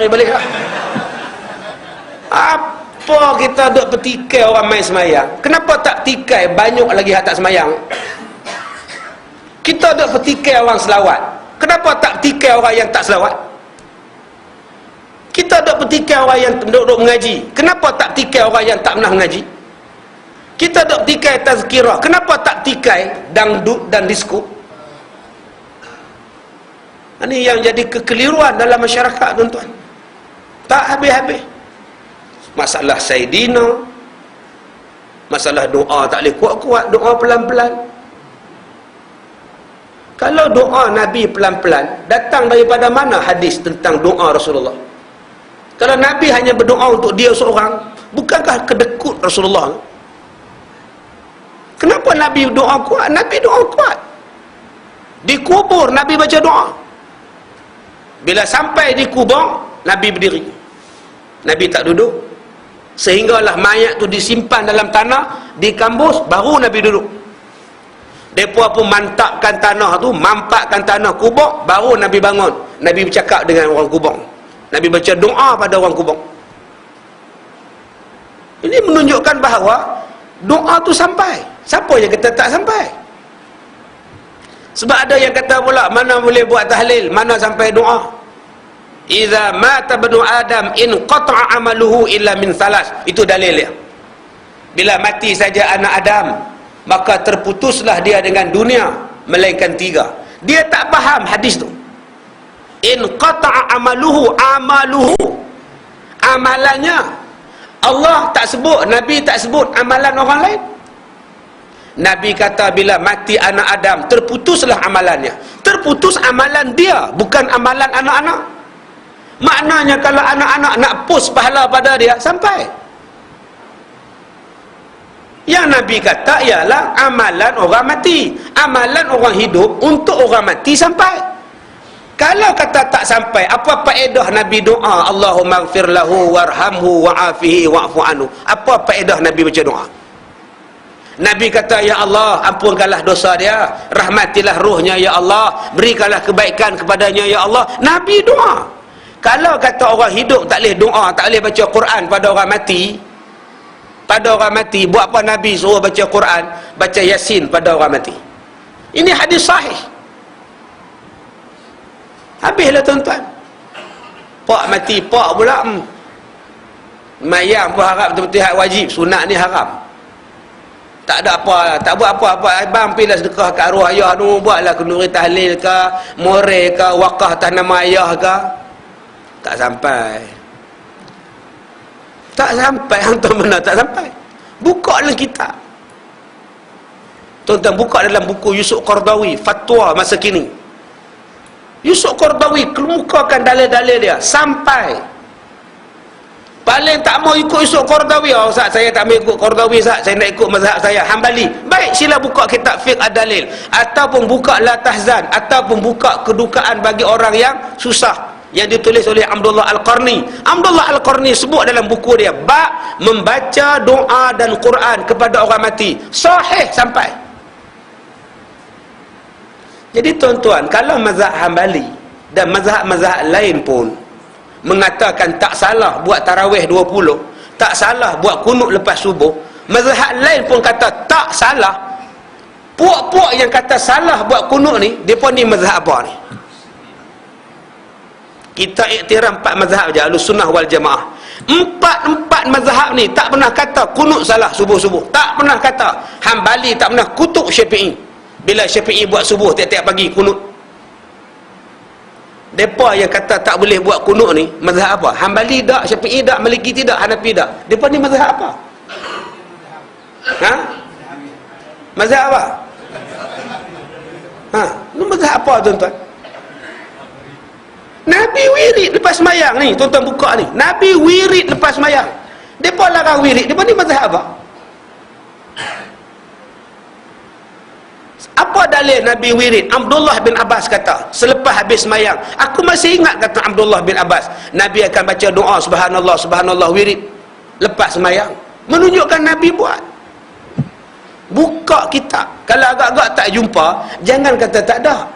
lari balik lah. Apa kita duk petikai orang main semayang? Kenapa tak tikai banyak lagi hak tak semayang? Kita duk petikai orang selawat. Kenapa tak petikai orang yang tak selawat? Kita duk petikai orang yang duduk mengaji. Kenapa tak petikai orang yang tak pernah mengaji? Kita duk petikai tazkirah. Kenapa tak tikai dangdut dan disko? Ini yang jadi kekeliruan dalam masyarakat tuan-tuan. Tak habis-habis. Masalah Sayyidina. Masalah doa tak boleh kuat-kuat. Doa pelan-pelan. Kalau doa Nabi pelan-pelan, datang daripada mana hadis tentang doa Rasulullah? Kalau Nabi hanya berdoa untuk dia seorang, bukankah kedekut Rasulullah? Kenapa Nabi doa kuat? Nabi doa kuat. Di kubur Nabi baca doa. Bila sampai di kubur, Nabi berdiri. Nabi tak duduk. Sehinggalah mayat tu disimpan dalam tanah, di kampus, baru Nabi duduk. Mereka pun mantapkan tanah tu, mampakkan tanah kubur, baru Nabi bangun. Nabi bercakap dengan orang kubur. Nabi baca doa pada orang kubur. Ini menunjukkan bahawa doa tu sampai. Siapa yang kata tak sampai? Sebab ada yang kata pula mana boleh buat tahlil, mana sampai doa. Iza mata banu Adam in qata'a amaluhu illa min salas. Itu dalil dia. Bila mati saja anak Adam, maka terputuslah dia dengan dunia melainkan tiga. Dia tak faham hadis tu. In qata'a amaluhu amaluhu. Amalannya Allah tak sebut, Nabi tak sebut amalan orang lain. Nabi kata bila mati anak Adam terputuslah amalannya terputus amalan dia bukan amalan anak-anak maknanya kalau anak-anak nak push pahala pada dia sampai yang Nabi kata ialah amalan orang mati amalan orang hidup untuk orang mati sampai kalau kata tak sampai apa faedah Nabi doa Allahumma gfir lahu warhamhu wa'afihi wa'fu anhu apa faedah Nabi baca doa Nabi kata, Ya Allah, ampunkanlah dosa dia. Rahmatilah ruhnya, Ya Allah. Berikanlah kebaikan kepadanya, Ya Allah. Nabi doa. Kalau kata orang hidup tak boleh doa, tak boleh baca Quran pada orang mati, pada orang mati, buat apa Nabi suruh baca Quran, baca Yasin pada orang mati? Ini hadis sahih. Habislah tuan-tuan. Pak mati, pak pula. Hmm. Mayang pun harap betul-betul wajib. Sunat ni haram tak ada apa tak buat apa apa abang pilih sedekah kat arwah ayah tu buatlah kenduri tahlil ke more ke wakah atas nama ayah ke tak sampai tak sampai hantar mana tak sampai buka dalam kitab tuan-tuan buka dalam buku Yusuf Qardawi fatwa masa kini Yusuf Qardawi kemukakan dalil-dalil dia sampai Paling tak mau ikut Yusuf Qardawi. Oh, Ustaz, saya tak mau ikut Qardawi, Ustaz. Saya nak ikut mazhab saya. Hambali. Baik, sila buka kitab fiqh ad-dalil. Ataupun buka la tahzan. Ataupun buka kedukaan bagi orang yang susah. Yang ditulis oleh Abdullah Al-Qarni. Abdullah Al-Qarni sebut dalam buku dia. Ba membaca doa dan Quran kepada orang mati. Sahih sampai. Jadi tuan-tuan, kalau mazhab Hambali dan mazhab-mazhab lain pun mengatakan tak salah buat tarawih 20 tak salah buat kunut lepas subuh mazhab lain pun kata tak salah puak-puak yang kata salah buat kunut ni dia pun ni mazhab apa ni kita iktiram empat mazhab je alus sunnah wal jamaah empat-empat mazhab ni tak pernah kata kunut salah subuh-subuh tak pernah kata hambali tak pernah kutuk syafi'i bila syafi'i buat subuh tiap-tiap pagi kunut Depa yang kata tak boleh buat kunut ni mazhab apa? Hambali tak, Syafi'i tak, Maliki tidak, Hanafi tak. Depa ni mazhab apa? Ha? Mazhab apa? Ha, ni mazhab apa tuan-tuan? Nabi wirid lepas semayang ni, tuan-tuan buka ni. Nabi wirid lepas semayang. Depa larang wirid, depa ni mazhab apa? Apa dalil Nabi wirid? Abdullah bin Abbas kata, selepas habis semayang, aku masih ingat kata Abdullah bin Abbas, Nabi akan baca doa subhanallah, subhanallah wirid lepas semayang. Menunjukkan Nabi buat. Buka kitab. Kalau agak-agak tak jumpa, jangan kata tak ada.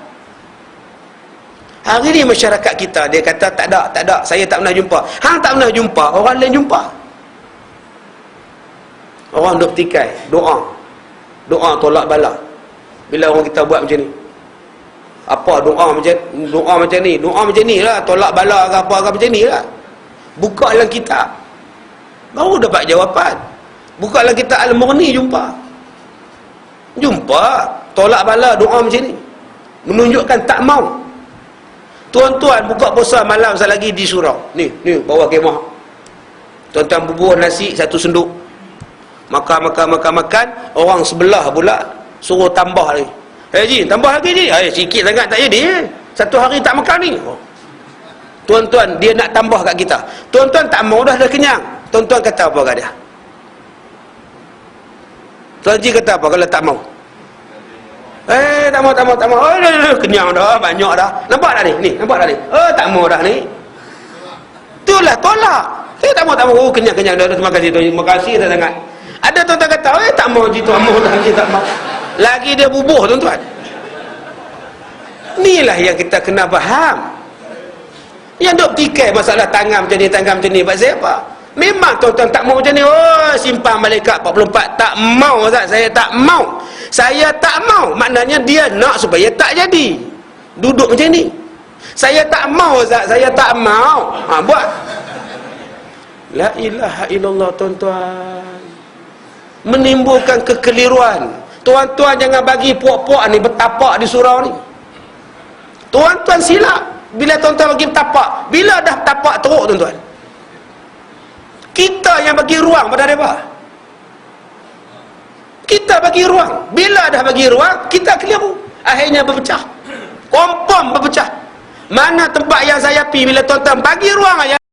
Hari ni masyarakat kita dia kata tak ada, tak ada, saya tak pernah jumpa. Hang tak pernah jumpa, orang lain jumpa. Orang duk petikai, doa. Doa tolak bala. Bila orang kita buat macam ni. Apa doa macam doa macam ni? Doa macam ni lah, tolak bala ke apa ke macam ni lah. Buka dalam kitab. Baru dapat jawapan. Buka dalam kitab Al-Murni jumpa. Jumpa tolak bala doa macam ni. Menunjukkan tak mau. Tuan-tuan buka puasa malam sekali lagi di surau. Ni, ni bawa kemah. Tuan-tuan bubur nasi satu senduk. Makan makan makan makan. Orang sebelah pula suruh tambah lagi. Eh ji tambah lagi ji. Eh sikit sangat tak jadi eh. satu hari tak makan ni. Oh. tuan-tuan dia nak tambah kat kita. Tuan-tuan tak mau dah dah kenyang. Tuan-tuan kata apa kat dia? Tuan ji kata apa kalau tak mau eh tak mau tak mau tak mau oh, kenyang dah banyak dah nampak dah ni ni nampak dah ni oh tak mau dah ni itulah tolak saya tak mau tak mau oh, kenyang kenyang dah terima kasih terima kasih dah sangat ada tuan-tuan kata, eh tak mau jitu amuh lagi tak mau. Lagi dia bubuh tuan-tuan. Inilah yang kita kena faham. Yang duk tikai masalah tangan macam ni, tangan macam ni. Sebab siapa? Memang tuan-tuan tak mau macam ni. Oh, simpan malaikat 44. Tak mau, Ustaz. Saya tak mau. Saya tak mau. Maknanya dia nak supaya tak jadi. Duduk macam ni. Saya tak mau, Ustaz. Saya tak mau. Ha, buat. La ilaha illallah, tuan-tuan menimbulkan kekeliruan tuan-tuan jangan bagi puak-puak ni bertapak di surau ni tuan-tuan silap bila tuan-tuan bagi bertapak bila dah tapak teruk tuan-tuan kita yang bagi ruang pada mereka kita bagi ruang. Bila dah bagi ruang kita keliru. Akhirnya berpecah. Kompom berpecah. Mana tempat yang saya pi bila tuan-tuan bagi ruang